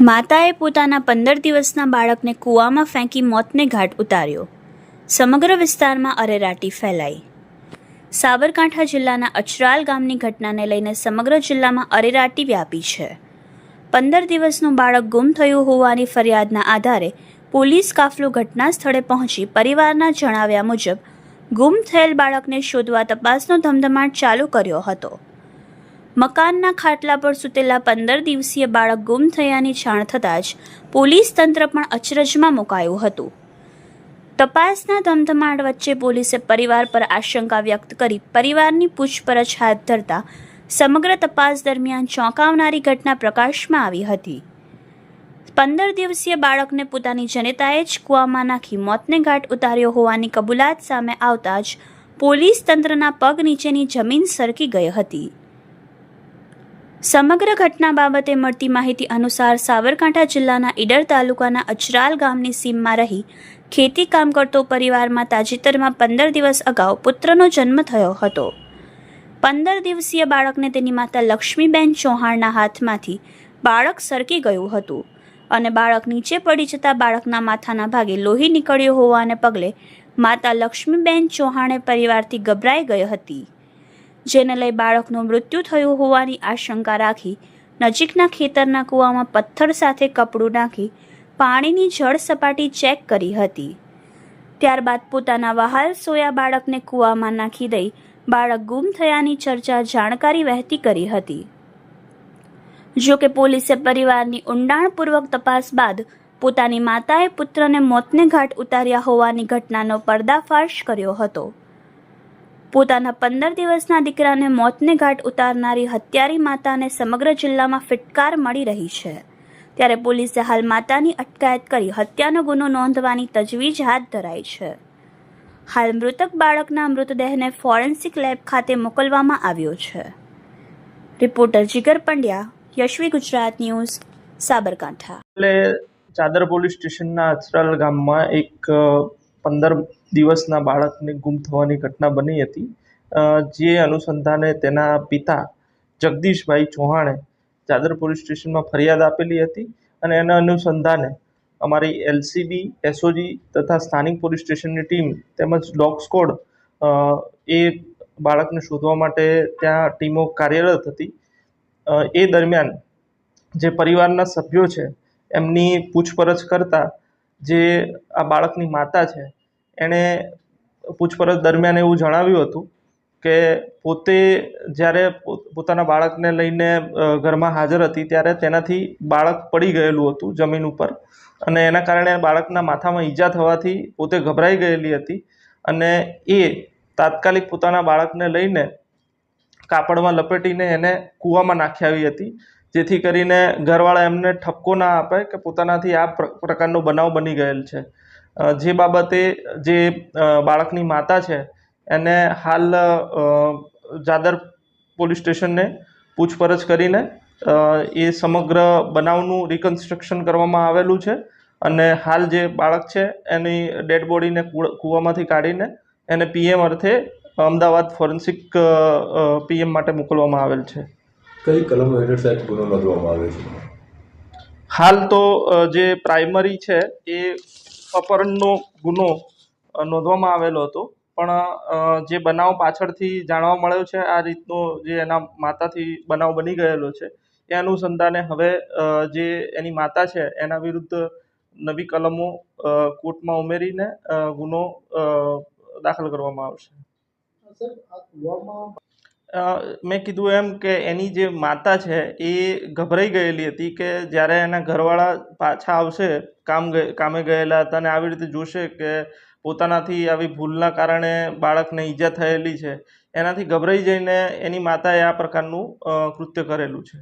માતાએ પોતાના પંદર દિવસના બાળકને કૂવામાં ફેંકી મોતને ઘાટ ઉતાર્યો. સમગ્ર વિસ્તારમાં અરેરાટી ફેલાઈ. સાબરકાંઠા જિલ્લાના અચરાલ ગામની ઘટનાને લઈને સમગ્ર જિલ્લામાં અરેરાટી વ્યાપી છે. પંદર દિવસનું બાળક ગુમ થયું હોવાની ફરિયાદના આધારે પોલીસ કાફલો ઘટના સ્થળે પહોંચી પરિવારના જણાવ્યા મુજબ ગુમ થયેલ બાળકને શોધવા તપાસનો ધમધમાટ ચાલુ કર્યો હતો. મકાનના ખાટલા પર સૂતેલા પંદર દિવસીય બાળક ગુમ થયાની જાણ થતાં જ પોલીસ તંત્ર પણ અચરજમાં મુકાયું હતું. તપાસના ધમધમાટ વચ્ચે પોલીસે પરિવાર પર આશંકા વ્યક્ત કરી પરિવારની પૂછપરછ હાથ ધરતા સમગ્ર તપાસ દરમિયાન ચોંકાવનારી ઘટના પ્રકાશમાં આવી હતી. પંદર દિવસીય બાળકને પોતાની જનેતાએ જ કૂવામાં નાખી મોતને ઘાટ ઉતાર્યો હોવાની કબૂલાત સામે આવતા જ પોલીસ તંત્રના પગ નીચેની જમીન સરકી ગઈ હતી. સમગ્ર ઘટના બાબતે મળતી માહિતી અનુસાર સાબરકાંઠા જિલ્લાના ઈડર તાલુકાના અચરાલ ગામની સીમમાં રહી ખેતી કામ કરતો પરિવારમાં તાજેતરમાં પંદર દિવસ અગાઉ પુત્રનો જન્મ થયો હતો. પંદર દિવસીય બાળકને તેની માતા લક્ષ્મીબેન ચૌહાણના હાથમાંથી બાળક સરકી ગયું હતું. અને બાળક નીચે પડી જતાં બાળકના માથાના ભાગે લોહી નીકળ્યો હોવાને પગલે માતા લક્ષ્મીબેન ચૌહાણે પરિવારથી ગભરાઈ ગઈ હતી. જેને લઈ બાળકનું મૃત્યુ થયું હોવાની આશંકા રાખી નજીકના ખેતરના કૂવામાં પથ્થર સાથે કપડું નાખી પાણીની જળ સપાટી ચેક કરી હતી. ત્યારબાદ પોતાના વહાલ સોયા બાળકને કૂવામાં નાખી દઈ બાળક ગુમ થયાની ચર્ચા જાણકારી વહેતી કરી હતી. જો કે પોલીસે પરિવારની ઊંડાણપૂર્વક તપાસ બાદ પોતાની માતાએ પુત્રને મોતને ઘાટ ઉતાર્યા હોવાની ઘટનાનો પર્દાફાશ કર્યો હતો. પોતાના પંદર દિવસના દીકરાને મોતને ઘાટ ઉતારનારી હત્યારી માતાને સમગ્ર જિલ્લામાં ફિટકાર મળી રહી છે. ત્યારે પોલીસે હાલ માતાની અટકાયત કરી હત્યાનો ગુનો નોંધવાની તજવીજ હાથ ધરાઈ છે. હાલ મૃતક બાળકના મૃતદેહને ફોરેન્સિક લેબ ખાતે મોકલવામાં આવ્યો છે. Reporter Jigar Pandya Yashvi Gujarat news, Sabarkantha. એટલે ચાદર પોલીસ સ્ટેશનના અચરાલ ગામમાં એક પંદર દિવસના બાળકને ગુમ થવાની ઘટના બની હતી. જે અનુસંધાને તેના પિતા જગદીશભાઈ ચૌહાણે ચાદર પોલીસ સ્ટેશનમાં ફરિયાદ આપેલી હતી અને એના અનુસંધાને અમારી એલસીબી, એસઓજી તથા સ્થાનિક પોલીસ સ્ટેશનની ટીમ તેમજ ડોગ સ્કોડ એ બાળકને શોધવા માટે ત્યાં ટીમો કાર્યરત હતી. એ દરમિયાન જે પરિવારના સભ્યો છે, એમની પૂછપરછ કરતાં જે આ બાળકની માતા છે, એણે પૂછપરછ દરમિયાન એવું જણાવ્યું હતું કે પોતે જ્યારે પોતાના બાળકને લઈને ઘરમાં હાજર હતી ત્યારે તેનાથી બાળક પડી ગયેલું હતું જમીન ઉપર અને એના કારણે બાળકના માથામાં ઈજા થવાથી પોતે ગભરાઈ ગયેલી હતી અને એ તાત્કાલિક પોતાના બાળકને લઈને કાપડમાં લપેટીને એને કૂવામાં નાખી આવી હતી. જેથી કરીને ઘરવાળા એમને ઠપકો ના આપે કે પોતાનાથી આ પ્ર- પ્રકારનો બનાવ બની ગયેલ છે. જે બાબતે જે બાળકની માતા છે, એને હાલ જાદર પોલીસ સ્ટેશનને પૂછપરછ કરીને એ સમગ્ર બનાવનું રિકન્સ્ટ્રક્શન કરવામાં આવેલું છે અને હાલ જે બાળક છે એની ડેડ બોડીને કૂવામાંથી કાઢીને એને પીએમ અર્થે અમદાવાદ ફોરેન્સિક પીએમ માટે મોકલવામાં આવેલ છે. કઈ કલમ હેઠળ સાહેબ ગુનો નોંધવામાં આવે છે? હાલ તો જે પ્રાઇમરી છે એ અપહરણનો ગુનો નોંધવામાં આવેલો હતો. પણ જે બનાવ પાછળથી જાણવા મળ્યો છે આ રીતનો જે એના માતાથી બનાવ બની ગયેલો છે એ અનુસંધાને હવે જે એની માતા છે એના વિરુદ્ધ નવી કલમો કોર્ટમાં ઉમેરીને ગુનો દાખલ કરવામાં આવશે. મેં કીધું એમ કે એની જે માતા છે, એ ગભરાઈ ગયેલી હતી કે જ્યારે એના ઘરવાળા પાછા આવશે, કામ કામે ગયેલા હતા અને આવી રીતે જોશે કે પોતાનાથી આવી ભૂલના કારણે બાળકને ઈજા થયેલી છે, એનાથી ગભરાઈ જઈને એની માતાએ આ પ્રકારનું કૃત્ય કરેલું છે.